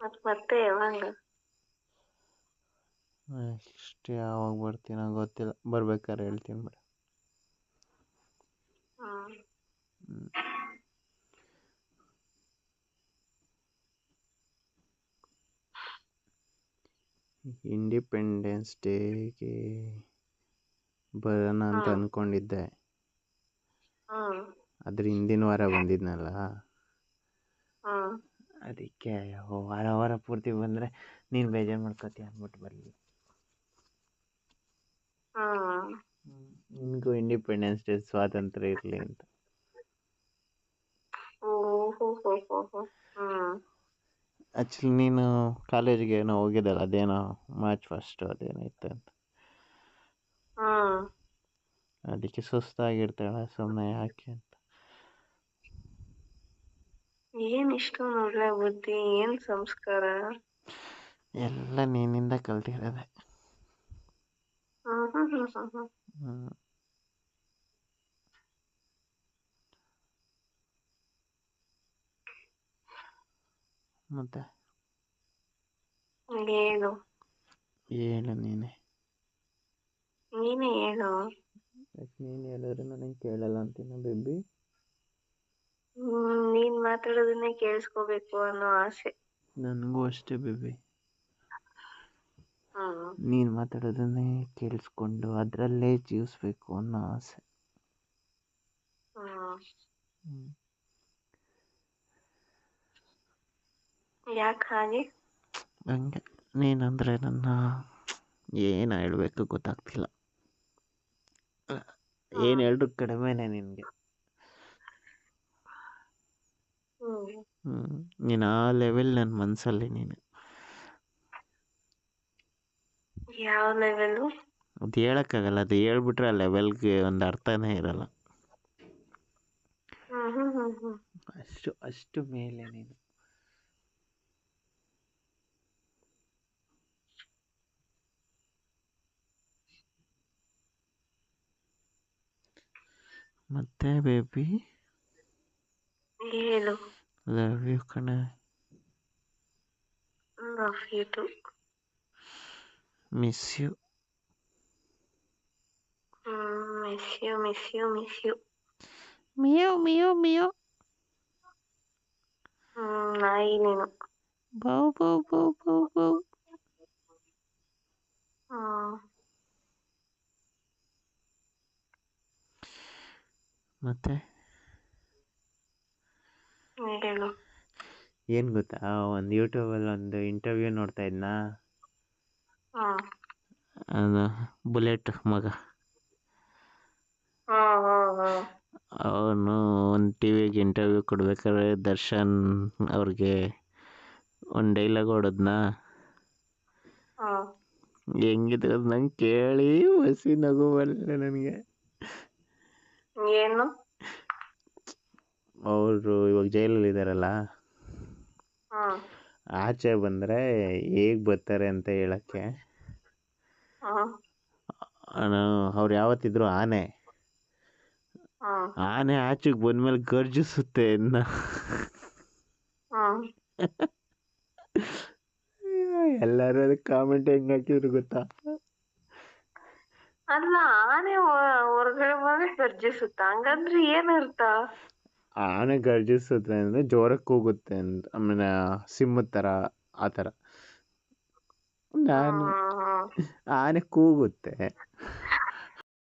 ಮತ್ ಮತ್ತೆ ಯಾವಾಗ ನೆಕ್ಸ್ಟ್ ಯಾವಾಗ ಬರ್ತೀನೋ ಗೊತ್ತಿಲ್ಲ. ಬರ್ಬೇಕಾದ್ರೆ ಹೇಳ್ತೀನಿ ಬಿಡಿ. ಹ್ಮ್ ಇಂಡಿಪೆಂಡೆನ್ಸ್ ಡೇಗೆ ಬರೋಣ ಅಂತ ಅನ್ಕೊಂಡಿದ್ದೆ. ಅಂದ್ಕೊಂಡಿದ್ದೆ ಹ್ಮ್ ಅದ್ರ ಹಿಂದಿನ ವಾರ ಬಂದಿದ್ನಲ್ಲ. ಹ್ಮ್ ಅದಕ್ಕೆ ವಾರ ವಾರ ಪೂರ್ತಿ ಬಂದರೆ ನೀನು ಬೇಜಾರು ಮಾಡ್ಕೊತೀಯ ಅಂದ್ಬಿಟ್ಟು ಬರಲಿ. ನಿಮಗೂ ನಿನಗೂ ಇಂಡಿಪೆಂಡೆನ್ಸ್ ಡೇ ಸ್ವಾತಂತ್ರ್ಯ ಇರಲಿ ಅಂತ. ಆ್ಯಕ್ಚುಲಿ ನೀನು ಕಾಲೇಜಿಗೆ ಏನೋ ಹೋಗಿದ್ದಲ್ಲ ಅದೇನೋ ಮಾರ್ಚ್ ಫಸ್ಟು ಅದೇನೋ ಇತ್ತು ಅಂತ. ಅದಕ್ಕೆ ಸುಸ್ತಾಗಿರ್ತಾಳೆ ಸುಮ್ಮನೆ ಯಾಕೆ ಅಂತ. ಏನ್ ಇಷ್ಟೊಂದು ಒಳ್ಳೆ ಬುದ್ಧಿ ಏನ್ ಸಂಸ್ಕಾರ? ಎಲ್ಲ ನೀನಿಂದ ಕಲ್ತಿರೋದೆ. ಹ್ಮ್ ಮತ್ತೆ? ಹೇಳು. ಹೇಳು ನೀನೆ. ನೀನೇ ಹೇಳು. ನೀನು ಹೇಳಿದ್ರೆ ನನಗೆ ಕೇಳಲ್ಲ ಅಂತೀನ ಬೇಬಿ? ಹ್ಮ್ ನೀನ್ ಮಾತಾಡೋದನ್ನೇ ಕೇಳಿಸ್ಕೋಬೇಕು ಅನ್ನೋ ಆಸೆ. ನನಗೂ ಅಷ್ಟೇ ಬೇಬಿ. ಹ್ಮ್. ನೀನು ಮಾತಾಡೋದನ್ನೇ ಕೇಳಿಸ್ಕೊಂಡು ಅದರಲ್ಲೇ ಜೀವಿಸ್ಬೇಕು ಅನ್ನೋ ಆಸೆ. ಹ್ಮ್. ಯಾಕೆ ಹಾಗೆ? ಹಂಗೆ. ನೀನಂದರೆ ನನ್ನ ಏನು ಹೇಳಬೇಕು ಗೊತ್ತಾಗ್ತಿಲ್ಲ. ಏನು ಹೇಳಿದ್ರು ಕಡಿಮೆನೇ ನಿನಗೆ ಹ್ಮ್ ಹ್ಞೂ ನೀನು ಆ ಲೆವೆಲ್ ನನ್ನ ಮನಸ್ಸಲ್ಲಿ ನೀನು. ಯಾವ ಲೆವೆಲು ಅದು ಹೇಳಕ್ಕಾಗಲ್ಲ ಅದು ಹೇಳ್ಬಿಟ್ರೆ ಆ ಲೆವೆಲ್ಗೆ ಒಂದು ಅರ್ಥನೇ ಇರಲ್ಲ. ಅಷ್ಟು ಅಷ್ಟು ಮೇಲೆ ನೀನು. ಮತ್ತೆ ಬೇಬಿ ಹೇಳು ಲವ್ ಯು ಕಣೆ love you too miss you hmm miss you miss you miss you meow meow meow hmm ನಾಯಿ ನೀನು ಬೌ ಬೌ ಬೌ ಬೌ ಬೌ ಹ್ಮ್ ಮತ್ತೆ ಹೇಳು ಏನು ಗೊತ್ತಾ? ಒಂದು ಯೂಟ್ಯೂಬಲ್ಲಿ ಒಂದು ಇಂಟರ್ವ್ಯೂ ನೋಡ್ತಾ ಇದ್ನ? ಅದು ಬುಲೆಟ್ ಮಗ. ಅವನು ಒಂದು ಟಿ ವಿಗೆ ಇಂಟರ್ವ್ಯೂ ಕೊಡ್ಬೇಕಾದ್ರೆ ದರ್ಶನ್ ಅವ್ರಿಗೆ ಒಂದು ಡೈಲಾಗ್ ಹೊಡೆದ್ನಾ? ಹೆಂಗಿದ್ರೆ ಅದು ನಂಗೆ ಕೇಳಿ ಹಸಿ ನಗು ಬರಲಿಲ್ಲ ನನಗೆ. ಏನು? ಅವರು ಇವಾಗ ಜೈಲಲ್ಲಿ ಇದ್ದಾರಲ್ಲ? ಆಚೆ ಬಂದರೆ ಹೇಗೆ ಬರ್ತಾರೆ ಅಂತ ಹೇಳಕ್ಕೆ? ಅವ್ರು ಯಾವತ್ತಿದ್ರು ಆನೆ. ಆನೆ ಆಚೆಗೆ ಬಂದ್ಮೇಲೆ ಗರ್ಜಿಸುತ್ತೆ ಇನ್ನ ಎಲ್ಲರೂ ಅದಕ್ಕೆ ಕಾಮೆಂಟ್ ಹೆಂಗ್ ಹಾಕಿದ್ರು ಗೊತ್ತಾ? ಅಲ್ಲ ಆನೆ ಹೊರಗಡೆ ಬಂದ್ರೆ ಗರ್ಜಿಸುತ್ತ? ಹಂಗಂದ್ರೆ ಏನರ್ಥ ಅರ್ಥ? ಆನೆ ಗರ್ಜಿಸುತ್ತೆ ಅಂದರೆ ಜೋರಾಗಿ ಕೂಗುತ್ತೆ ಅಂತ ಆಮೇಲೆ ಸಿಂಹದ ಥರ ಆ ಥರ ನಾನು ಆನೆ ಕೂಗುತ್ತೆ.